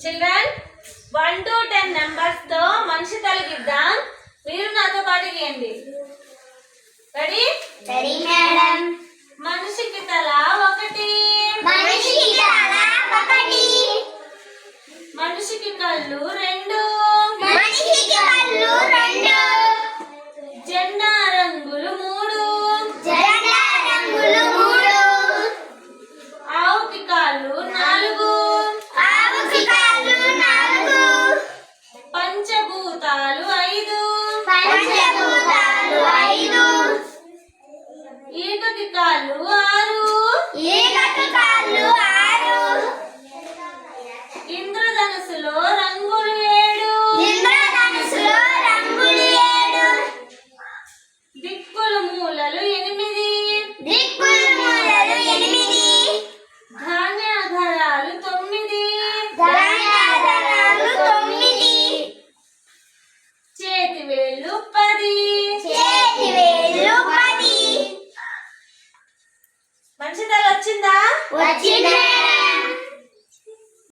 Children one two ten నెంబర్స్తో మనిషి తలగిద్దాం మీరు నాతో పాటు గీయండి. రెడీ మేడం మనిషికి తల ఒకటి. మనిషికి తల ఒకటి. మనిషికి కళ్ళు రెండు. మనిషికి కళ్ళు రెండు. జెండా రంగులు పంచభూతాలు ఐదు. పంచభూతాలు ఐదు. ఈకకి కాళ్ళు ఆరు. ఈగకి కాళ్ళు ఆరు. ఇంద్రధనుసులో రంగులు ఏడు. ఇంద్రధనుసులో రంగులు ఏడు. దిక్కులు మూలలు వేళ్ళు పది చేతి పది మనిషి తల వచ్చిందా? వచ్చింది.